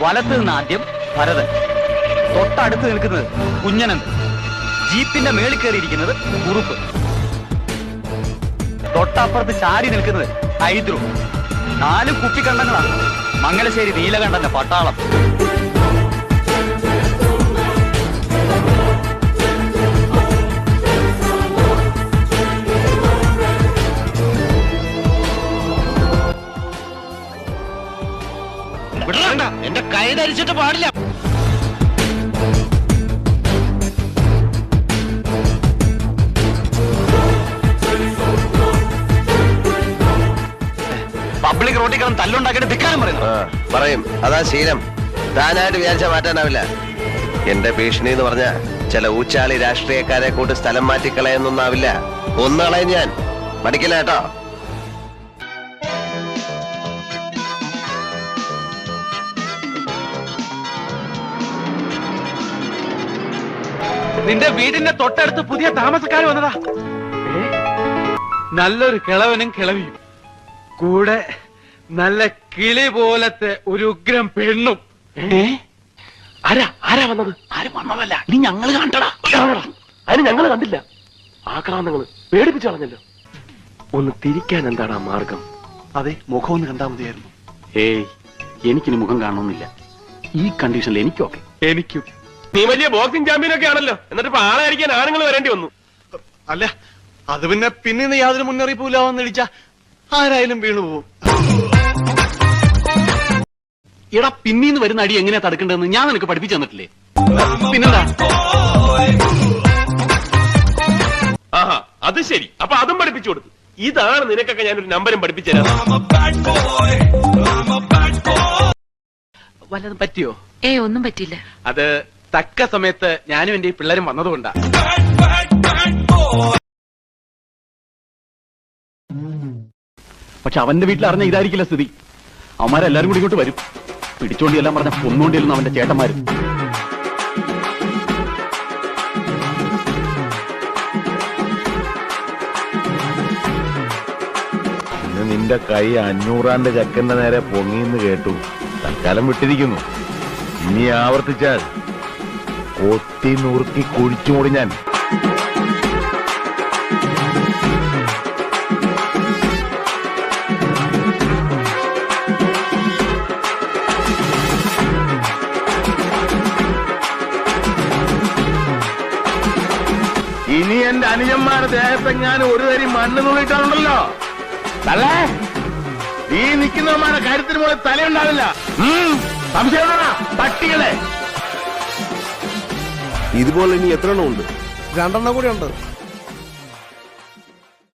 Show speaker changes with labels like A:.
A: വലത്ത് നിന്ന് ആദ്യം ഭരതൻ. തൊട്ടടുത്ത് നിൽക്കുന്നത് കുഞ്ഞനൻ. ജീപ്പിന്റെ മേളിൽ കയറിയിരിക്കുന്നത് കുറുപ്പ്. തൊട്ടപ്പുറത്ത് ചാരി നിൽക്കുന്നത് ഹൈദ്രു. നാല് കുപ്പിക്കണ്ടങ്ങളാണ്. മംഗലശ്ശേരി നീലകണ്ഠന്റെ പട്ടാളം.
B: കൈ ധരിച്ചിട്ട് പാടില്ല.
A: പബ്ലിക് റോട്ടിൽ കിടന്ന് തല്ലുണ്ടാക്കിയിട്ട് ധിക്കാനും പറയുന്നു.
C: പറയും. അതാ ശീലം. താനായിട്ട് വിചാരിച്ച മാറ്റാനാവില്ല. എന്റെ ഭീഷണി എന്ന് പറഞ്ഞ ചില ഊച്ചാളി രാഷ്ട്രീയക്കാരെ കൂട്ട് സ്ഥലം മാറ്റിക്കളയെന്നൊന്നാവില്ല. ഒന്ന് കളയും ഞാൻ. പഠിക്കില്ല കേട്ടോ.
D: നിന്റെ വീടിന്റെ തൊട്ടടുത്ത് പുതിയ താമസക്കാർ വന്നതാ. നല്ലൊരു കിളവനും കിളവിയും. കൂടെ നല്ല കിളി പോലത്തെ ഒരു ഉഗ്രം പെണ്ണും. ആരാ? ആരാ വന്നത്? ആരും വന്നതല്ല. ഇനി ഞങ്ങൾ കണ്ടടാ അതിന് ഞങ്ങൾ കണ്ടില്ല. ആക്രാന്തങ്ങൾ പേടിപ്പിച്ചു കളഞ്ഞല്ലോ. ഒന്ന് തിരിക്കാൻ എന്താണ് ആ മാർഗം?
E: അതെ മുഖം ഒന്ന് കണ്ടാ മതിയായിരുന്നു.
D: ഏയ് എനിക്കിനി മുഖം കാണണമെന്നില്ല. ഈ കണ്ടീഷനിൽ എനിക്കൊക്കെ എനിക്കും. നീ വലിയ ബോക്സിംഗ് ചാമ്പ്യൻ ഒക്കെ ആണല്ലോ. എന്നിട്ട് ഇപ്പൊ ആളായിരിക്കാൻ ആണുങ്ങൾ വരേണ്ടി വന്നു.
E: അല്ല അത് പിന്നെ പിന്നെ യാതൊരു മുന്നറിയിപ്പും ഇല്ലാന്ന് ഇടിച്ച ആരായാലും വീണു പോകും
D: എടാ പിന്നീന്ന് വരുന്ന അടി എങ്ങനെയാ തടുക്കേണ്ടതെന്ന് ഞാൻ നിനക്ക് പഠിപ്പിച്ചു തന്നിട്ടില്ലേ? പിന്നെന്താ?
F: ആഹാ അത് ശരി. അപ്പൊ അതും പഠിപ്പിച്ചു കൊടുത്തു ഇതാണ് നിനക്കൊക്കെ ഞാനൊരു നമ്പരും പഠിപ്പിച്ചു തരാം.
D: വല്ലതും പറ്റിയോ?
G: ഏ ഒന്നും പറ്റിയില്ല.
D: അത് തക്ക സമയത്ത് ഞാനും എന്റെ ഈ പിള്ളേരും വന്നതുകൊണ്ടാ. പക്ഷെ അവന്റെ വീട്ടിൽ അറിഞ്ഞ ഇതായിരിക്കില്ല സ്ഥിതി. അവന്മാരെല്ലാരും കൂടി ഇങ്ങോട്ട് വരും. പിടിച്ചോണ്ടി എല്ലാം പറഞ്ഞ കൊന്നുകൊണ്ടിരുന്നു അവന്റെ ചേട്ടന്മാര്.
H: ഇന്ന് നിന്റെ കൈ അഞ്ഞൂറാണ്ട് ചക്കന്റെ നേരെ പൊങ്ങിന്ന് കേട്ടു. തൽക്കാലം വിട്ടിരിക്കുന്നു. ഇനി ആവർത്തിച്ചാൽ കൊത്തി നുറുക്കി കുഴിച്ചു മൂടി ഞാൻ. ഇനി എന്റെ അനുജന്മാരുടെ ഞാൻ ഒരു തരി മണ്ണ് തുള്ളിട്ടാണുണ്ടല്ലോ തള്ളേ ഈ നിൽക്കുന്നവന്മാരുടെ കാര്യത്തിന് പോലെ തലയുണ്ടാവില്ല. സംശയം പട്ടികളെ.
C: ഇതുപോലെ ഇനി എത്ര എണ്ണം ഉണ്ട്?
E: രണ്ടെണ്ണം കൂടി ഉണ്ട്.